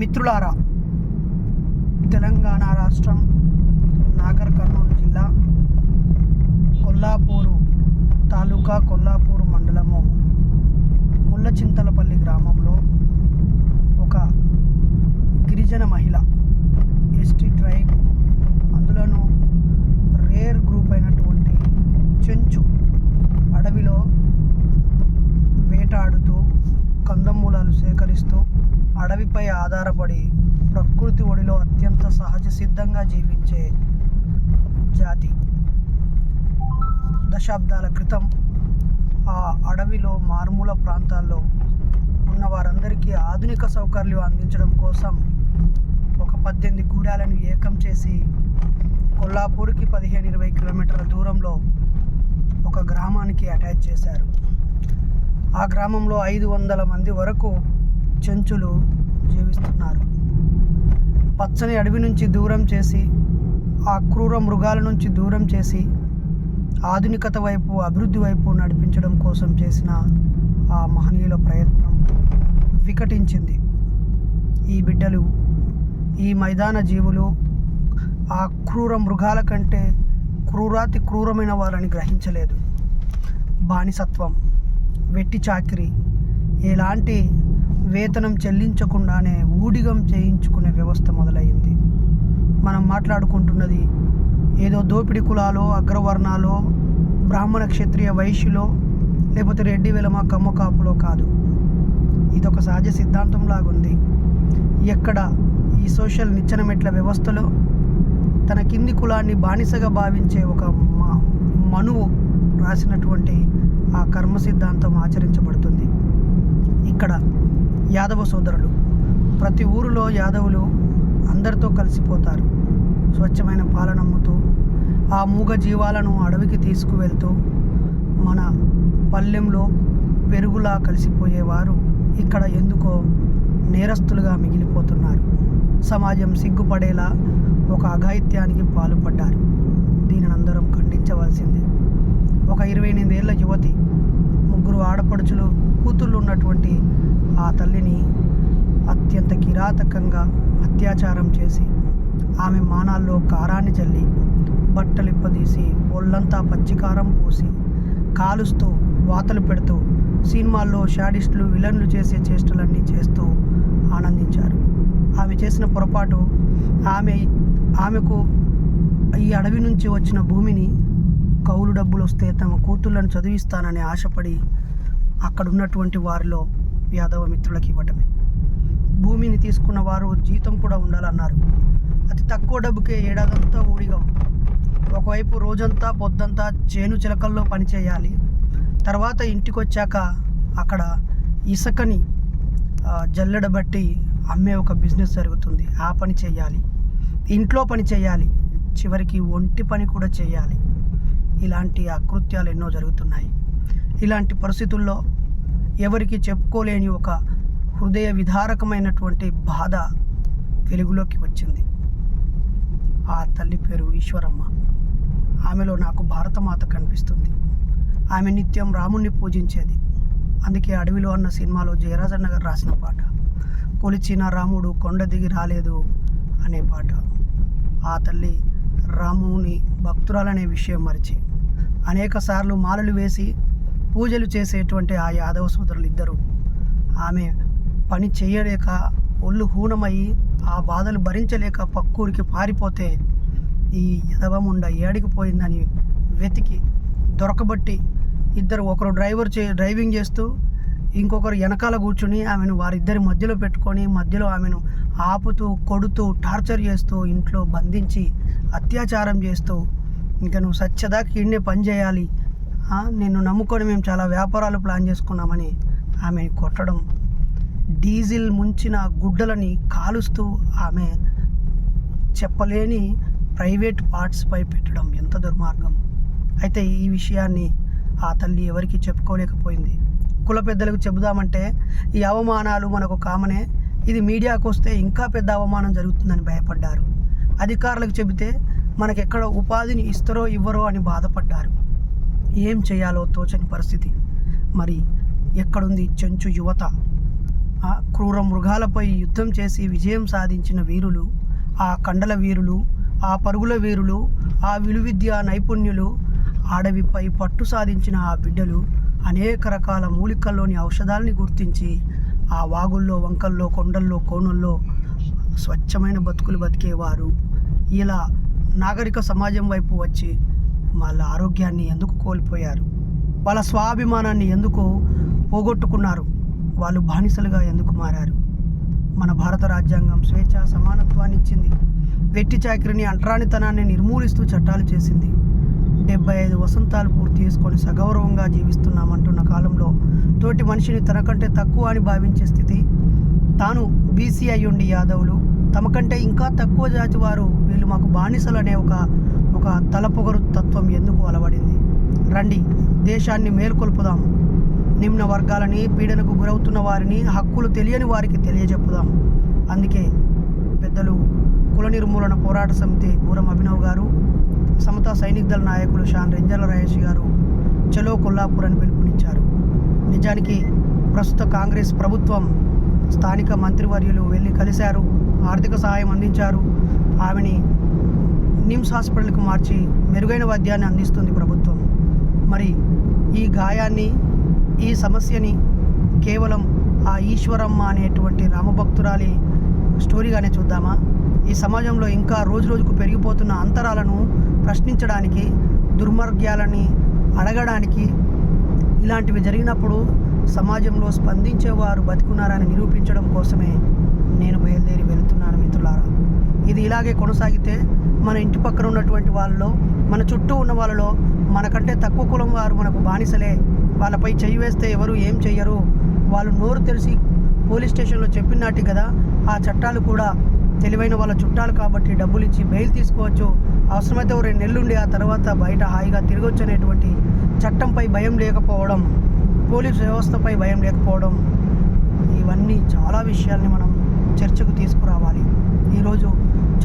మిత్రులారా తెలంగాణ రాష్ట్రం నాగర్ కర్నూలు జిల్లా కొల్లాపూరు తాలూకా కొల్లాపూరు మండలము ముల్లచింతలపల్లి గ్రామంలో ఒక గిరిజన మహిళ ఎస్టీ ట్రైబ్ అందులోనూ జీవించే జాతి. దశాబ్దాల క్రితం ఆ అడవిలో మారుమూల ప్రాంతాల్లో ఉన్న వారందరికీ ఆధునిక సౌకర్యాలు అందించడం కోసం ఒక పద్దెనిమిది గూడాలను ఏకం చేసి కొల్లాపూర్కి పదిహేను ఇరవై కిలోమీటర్ల దూరంలో ఒక గ్రామానికి అటాచ్ చేశారు. ఆ గ్రామంలో ఐదు వందల మంది వరకు చెంచులు జీవిస్తున్నారు. పచ్చని అడవి నుంచి దూరం చేసి ఆ క్రూర మృగాల నుంచి దూరం చేసి ఆధునికత వైపు అభివృద్ధి వైపు నడిపించడం కోసం చేసిన ఆ మహనీయుల ప్రయత్నం వికటించింది. ఈ బిడ్డలు ఈ మైదాన జీవులు ఆ క్రూర మృగాల కంటే క్రూరాతి క్రూరమైన వారని గ్రహించలేదు. బానిసత్వం వెట్టి చాకిరి ఎలాంటి వేతనం చెల్లించకుండానే ఊడిగం చేయించుకునే వ్యవస్థ మొదలైంది. మనం మాట్లాడుకుంటున్నది ఏదో దోపిడి కులాలో అగ్రవర్ణాలో బ్రాహ్మణ క్షత్రియ వైశ్యులో లేకపోతే రెడ్డి వెలమ కమ్మ కాపులో కాదు. ఇదొక సహజ సిద్ధాంతం లాగుంది ఎక్కడ ఈ సోషల్ నిచ్చెన మెట్ల వ్యవస్థలో తన కింది కులాన్ని బానిసగా భావించే ఒక మ- మనువు రాసినటువంటి ఆ కర్మ సిద్ధాంతం ఆచరించబడుతుంది. ఇక్కడ యాదవ సోదరులు. ప్రతి ఊరిలో యాదవులు అందరితో కలిసిపోతారు. స్వచ్ఛమైన పాలనమ్ముతూ ఆ మూగ జీవాలను అడవికి తీసుకువెళ్తూ మన పల్లెంలో పెరుగులా కలిసిపోయేవారు ఇక్కడ ఎందుకో నేరస్తులుగా మిగిలిపోతున్నారు. సమాజం సిగ్గుపడేలా ఒక అఘాయిత్యానికి పాల్పడ్డారు. దీనిని అందరం ఖండించవలసిందే. ఒక ఇరవై ఎనిమిదేళ్ళ యువతి ముగ్గురు ఆడపడుచులు కూతుళ్ళు ఉన్నటువంటి ఆ తల్లిని అత్యంత కిరాతకంగా అత్యాచారం చేసి ఆమె మానాల్లో కారాన్ని చల్లి బట్టలిప్పదీసి ఒళ్ళంతా పచ్చికారం పోసి కాలుస్తూ వాతలు పెడుతూ సినిమాల్లో షాడిస్టులు విలన్లు చేసే చేష్టలన్నీ చేస్తూ ఆనందించారు. ఆమె చేసిన పొరపాటు ఆమె ఆమెకు ఈ అడవి నుంచి వచ్చిన భూమిని కౌలు డబ్బులు వస్తే తమ కూతుళ్ళను చదివిస్తానని ఆశపడి అక్కడ ఉన్నటువంటి వారిలో యాదవ మిత్రులకి ఇవ్వటమే. భూమిని తీసుకున్న వారు జీతం కూడా ఉండాలన్నారు. అతి తక్కువ డబ్బుకే ఏడాదంతా ఊడిగం ఒకవైపు రోజంతా పొద్దంతా చేను చిలకల్లో పనిచేయాలి తర్వాత ఇంటికి వచ్చాక అక్కడ ఇసుకని జల్లెడ జల్లెడబట్టి అమ్మే ఒక బిజినెస్ జరుగుతుంది. ఆ పని చేయాలి. ఇంట్లో పని చేయాలి. చివరికి ఒంటి పని కూడా చేయాలి. ఇలాంటి అకృత్యాలు ఎన్నో జరుగుతున్నాయి. ఇలాంటి పరిస్థితుల్లో ఎవరికి చెప్పుకోలేని ఒక హృదయ విధారకమైనటువంటి బాధ వెలుగులోకి వచ్చింది. ఆ తల్లి పేరు ఈశ్వరమ్మ. ఆమెలో నాకు భారతమాత కనిపిస్తుంది. ఆమె నిత్యం రాముణ్ణి పూజించేది. అందుకే అడవిలో అన్న సినిమాలో జయరాజన్న గారు రాసిన పాట కొలిచిన రాముడు కొండ దిగి రాలేదు అనే పాట. ఆ తల్లి రాముని భక్తురాలనే విషయం మరిచి అనేక సార్లు మాలలు వేసి పూజలు చేసేటువంటి ఆ యాదవ సోదరులు ఇద్దరు ఆమె పని చేయలేక ఒళ్ళు హూనమయ్యి ఆ బాధలు భరించలేక పక్కూరికి పారిపోతే ఈ యదవముండ ఏడికి పోయిందని వెతికి దొరకబట్టి ఇద్దరు ఒకరు డ్రైవర్ చే డ్రైవింగ్ చేస్తూ ఇంకొకరు వెనకాల కూర్చుని ఆమెను వారిద్దరి మధ్యలో పెట్టుకొని మధ్యలో ఆమెను ఆపుతూ కొడుతూ టార్చర్ చేస్తూ ఇంట్లో బంధించి అత్యాచారం చేస్తూ ఇంకా నువ్వు సత్యదాకా ఈడనే పని చేయాలి. నిన్ను నమ్ముకొని మేము చాలా వ్యాపారాలు ప్లాన్ చేసుకున్నామని ఆమె కొట్టడం డీజిల్ ముంచిన గుడ్డలని కాలుస్తూ ఆమె చెప్పలేని ప్రైవేట్ పార్ట్స్పై పెట్టడం ఎంత దుర్మార్గం. అయితే ఈ విషయాన్ని ఆ తల్లి ఎవరికి చెప్పుకోలేకపోయింది. కుల పెద్దలకు చెబుదామంటే ఈ అవమానాలు మనకు కామనే ఇది మీడియాకు వస్తే ఇంకా పెద్ద అవమానం జరుగుతుందని భయపడ్డారు. అధికారులకు చెబితే మనకెక్కడ ఉపాధిని ఇస్తారో ఇవ్వరో అని బాధపడ్డారు. ఏం చేయాలో తోచని పరిస్థితి. మరి ఎక్కడుంది చెంచు యువత? ఆ క్రూర మృగాలపై యుద్ధం చేసి విజయం సాధించిన వీరులు ఆ కండల వీరులు ఆ పరుగుల వీరులు ఆ విలువిద్య నైపుణ్యులు అడవిపై పట్టు సాధించిన ఆ బిడ్డలు అనేక రకాల మూలికల్లోని ఔషధాలని గుర్తించి ఆ వాగుల్లో వంకల్లో కొండల్లో కోణల్లో స్వచ్ఛమైన బతుకులు బతికేవారు. ఇలా నాగరిక సమాజం వైపు వచ్చి వాళ్ళ ఆరోగ్యాన్ని ఎందుకు కోల్పోయారు? వాళ్ళ స్వాభిమానాన్ని ఎందుకు పోగొట్టుకున్నారు? వాళ్ళు బానిసలుగా ఎందుకు మారారు? మన భారత రాజ్యాంగం స్వేచ్ఛ సమానత్వాన్ని ఇచ్చింది. వెట్టి చాకరిని అంటరానితనాన్ని నిర్మూలిస్తూ చట్టాలు చేసింది. డెబ్బై ఐదు వసంతాలు పూర్తి చేసుకొని సగౌరవంగా జీవిస్తున్నామంటున్న కాలంలో తోటి మనిషిని తనకంటే తక్కువ అని భావించే స్థితి. తాను బీసీ అయ్యుండి యాదవులు. తమ కంటే ఇంకా తక్కువ జాతి వారు వీళ్ళు మాకు బానిసలు అనే ఒక ఒక తలపొగరు తత్వం ఎందుకు అలవడింది? రండి దేశాన్ని మేల్కొల్పుదాం నిమ్న వర్గాలని పీడనకు గురవుతున్న వారిని హక్కులు తెలియని వారికి తెలియజెప్పుదాం. అందుకే పెద్దలు కుల నిర్మూలన పోరాట సమితి పూరం అభినవ్ గారు సమతా సైనిక దళ నాయకులు షాన్ రెంజల రయేష్ గారు చలో కొల్లాపూర్ అని పిలుపునిచ్చారు. నిజానికి ప్రస్తుత కాంగ్రెస్ ప్రభుత్వం స్థానిక మంత్రివర్యులు వెళ్ళి కలిశారు ఆర్థిక సహాయం అందించారు. ఆమెని నిమ్స్ హాస్పిటల్కి మార్చి మెరుగైన వైద్యాన్ని అందిస్తుంది ప్రభుత్వం. మరి ఈ గాయాన్ని ఈ సమస్యని కేవలం ఆ ఈశ్వరమ్మ అనేటువంటి రామభక్తురాలి స్టోరీగానే చూద్దామా? ఈ సమాజంలో ఇంకా రోజు రోజుకు పెరిగిపోతున్న అంతరాలను ప్రశ్నించడానికి దుర్మార్గ్యాలని అడగడానికి ఇలాంటివి జరిగినప్పుడు సమాజంలో స్పందించేవారు బతికున్నారని నిరూపించడం కోసమే నేను బయలుదేరి వెళుతున్నాను మిత్రులారా. ఇది ఇలాగే కొనసాగితే మన ఇంటి పక్కన ఉన్నటువంటి వాళ్ళలో మన చుట్టూ ఉన్న వాళ్ళలో మనకంటే తక్కువ కులం వారు మనకు బానిసలే. వాళ్ళపై చెయ్యి వేస్తే ఎవరు ఏం చెయ్యరు? వాళ్ళు నోరు తెలిసి పోలీస్ స్టేషన్లో చెప్పినట్టు కదా ఆ చట్టాలు కూడా. తెలివైన వాళ్ళ చుట్టాలు కాబట్టి డబ్బులు ఇచ్చి బెయిల్ తీసుకోవచ్చు. అవసరమైతే ఓ రెండు నెలలుండి ఆ తర్వాత బయట హాయిగా తిరగొచ్చు అనేటువంటి చట్టంపై భయం లేకపోవడం పోలీస్ వ్యవస్థపై భయం లేకపోవడం ఇవన్నీ చాలా విషయాల్ని మనం చర్చకు తీసుకురావాలి. ఈరోజు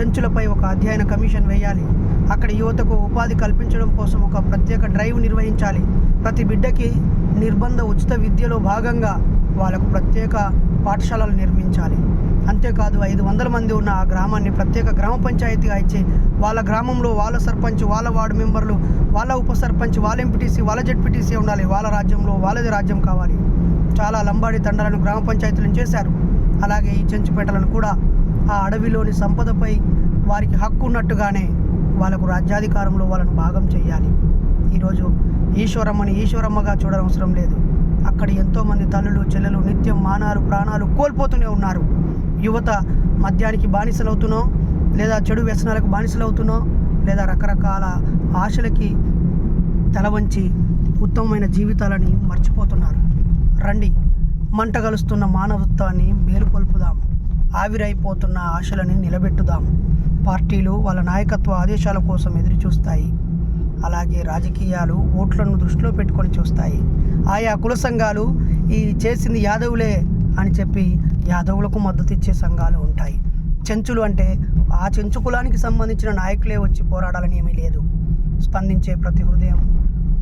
చెంచులపై ఒక అధ్యయన కమిషన్ వేయాలి. అక్కడ యువతకు ఉపాధి కల్పించడం కోసం ఒక ప్రత్యేక డ్రైవ్ నిర్వహించాలి. ప్రతి బిడ్డకి నిర్బంధ ఉచిత విద్యలో భాగంగా వాళ్ళకు ప్రత్యేక పాఠశాలలు నిర్మించాలి. అంతేకాదు ఐదు వందల మంది ఉన్న ఆ గ్రామాన్ని ప్రత్యేక గ్రామ పంచాయతీగా ఇచ్చి వాళ్ళ గ్రామంలో వాళ్ళ సర్పంచ్ వాళ్ళ వార్డు మెంబర్లు వాళ్ళ ఉప సర్పంచ్ వాళ్ళ ఎంపీటీసీ వాళ్ళ జడ్పీటీసీ ఉండాలి. వాళ్ళ రాజ్యంలో వాళ్ళది రాజ్యం కావాలి. చాలా లంబాడి తండాలను గ్రామ పంచాయతీలను చేశారు. అలాగే ఈ చెంచుపేటలను కూడా ఆ అడవిలోని సంపదపై వారికి హక్కు ఉన్నట్టుగానే వాళ్ళకు రాజ్యాధికారంలో వాళ్ళను భాగం చేయాలి ఈరోజు ఈశ్వరమ్మని ఈశ్వరమ్మగా చూడనవసరం లేదు. అక్కడ ఎంతోమంది తల్లులు చెల్లెలు నిత్యం మానాలు ప్రాణాలు కోల్పోతూనే ఉన్నారు. యువత మద్యానికి బానిసలవుతున్నో లేదా చెడు వ్యసనాలకు బానిసలవుతున్నో లేదా రకరకాల ఆశలకి తల వంచి ఉత్తమమైన జీవితాలని మర్చిపోతున్నారు. రండి మంట కలుస్తున్న మానవత్వాన్ని మేలుకొల్పుదాము ఆవిరైపోతున్న ఆశలని నిలబెట్టుదాం. పార్టీలు వాళ్ళ నాయకత్వ ఆదేశాల కోసం ఎదురు చూస్తాయి అలాగే రాజకీయాలు ఓట్లను దృష్టిలో పెట్టుకొని చూస్తాయి. ఆయా కుల సంఘాలు ఈ చేసింది యాదవులే అని చెప్పి యాదవులకు మద్దతు ఇచ్చే సంఘాలు ఉంటాయి. చెంచులు అంటే ఆ చెంచు కులానికి సంబంధించిన నాయకులే వచ్చి పోరాడాలని ఏమీ లేదు. స్పందించే ప్రతి హృదయం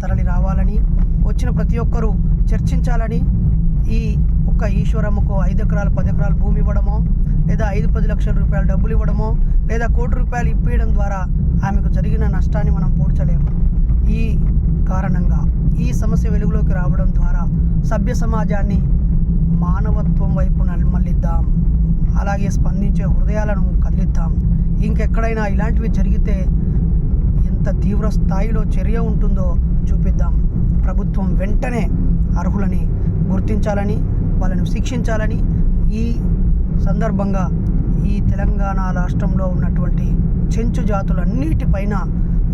తరలి రావాలని వచ్చిన ప్రతి ఒక్కరూ చర్చించాలని ఈ ఒక్క ఈశ్వరమ్మకు ఐదు ఎకరాలు పది ఎకరాలు భూమి ఇవ్వడమో లేదా ఐదు పది లక్షల రూపాయలు డబ్బులు ఇవ్వడమో లేదా కోటి రూపాయలు ఇప్పించడం ద్వారా ఆమెకు జరిగిన నష్టాన్ని మనం పూడ్చలేము. ఈ కారణంగా ఈ సమస్య వెలుగులోకి రావడం ద్వారా సభ్య సమాజాన్ని మానవత్వం వైపు మళ్ళిద్దాం. అలాగే స్పందించే హృదయాలను కదిలిద్దాం. ఇంకెక్కడైనా ఇలాంటివి జరిగితే ఎంత తీవ్ర స్థాయిలో చర్య ఉంటుందో చూపిద్దాం. ప్రభుత్వం వెంటనే అర్హులని గుర్తించాలని వాళ్ళను శిక్షించాలని ఈ సందర్భంగా ఈ తెలంగాణ రాష్ట్రంలో ఉన్నటువంటి చెంచు జాతులన్నిటిపైన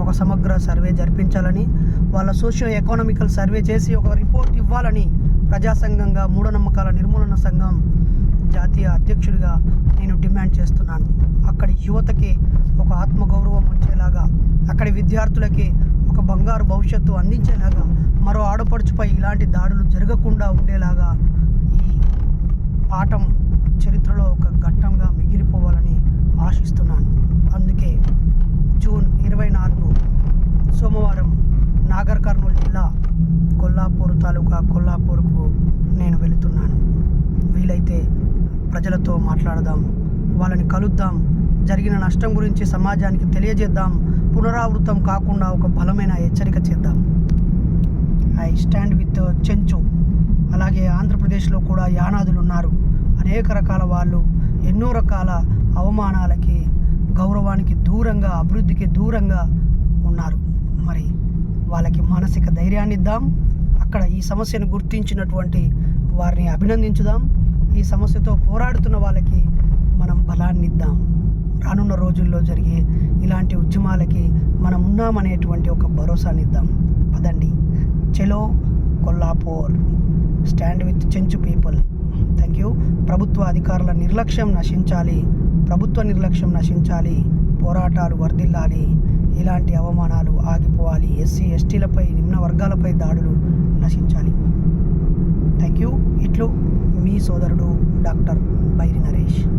ఒక సమగ్ర సర్వే జరిపించాలని వాళ్ళ సోషియో ఎకనామికల్ సర్వే చేసి ఒక రిపోర్ట్ ఇవ్వాలని ప్రజాసంఘంగా మూఢనమ్మకాల నిర్మూలన సంఘం జాతీయ అధ్యక్షుడిగా నేను డిమాండ్ చేస్తున్నాను. అక్కడి యువతకి ఒక ఆత్మగౌరవం వచ్చేలాగా అక్కడి విద్యార్థులకి ఒక బంగారు భవిష్యత్తు అందించేలాగా ఆడపడుచుపై ఇలాంటి దాడులు జరగకుండా ఉండేలాగా ఈ పాఠం చరిత్రలో ఒక ఘట్టంగా మిగిలిపోవాలని ఆశిస్తున్నాను. అందుకే జూన్ ఇరవై నాలుగు సోమవారం నాగర్ కర్నూలు జిల్లా కొల్లాపూర్ తాలూకా కొల్లాపూర్కు నేను వెళుతున్నాను. వీలైతే ప్రజలతో మాట్లాడదాం వాళ్ళని కలుద్దాం జరిగిన నష్టం గురించి సమాజానికి తెలియజేద్దాం పునరావృతం కాకుండా ఒక బలమైన హెచ్చరిక చేద్దాం. I stand with Chenchu. అలాగే ఆంధ్రప్రదేశ్లో కూడా యానాదులు ఉన్నారు అనేక రకాల వాళ్ళు ఎన్నో రకాల అవమానాలకి గౌరవానికి దూరంగా అభివృద్ధికి దూరంగా ఉన్నారు. మరి వాళ్ళకి మానసిక ధైర్యాన్ని ఇద్దాం. అక్కడ ఈ సమస్యను గుర్తించినటువంటి వారిని అభినందించుదాం. ఈ సమస్యతో పోరాడుతున్న వాళ్ళకి మనం బలాన్ని ఇద్దాం. రానున్న రోజుల్లో జరిగే ఇలాంటి ఉద్యమాలకి మనం ఉన్నామనేటువంటి ఒక భరోసానిద్దాం పదండి. చెలో Kollapur. Stand with Chenchu people. Thank you. ప్రభుత్వ అధికారుల నిర్లక్ష్యం నశించాలి. ప్రభుత్వ నిర్లక్ష్యం నశించాలి. పోరాటాలు వర్ధిల్లాలి. ఇలాంటి అవమానాలు ఆగిపోవాలి. ఎస్సీ ఎస్టీలపై నిమ్న వర్గాలపై దాడులు నశించాలి. Thank you. ఇట్లు మీ సోదరుడు డాక్టర్ బైరి నరేష్.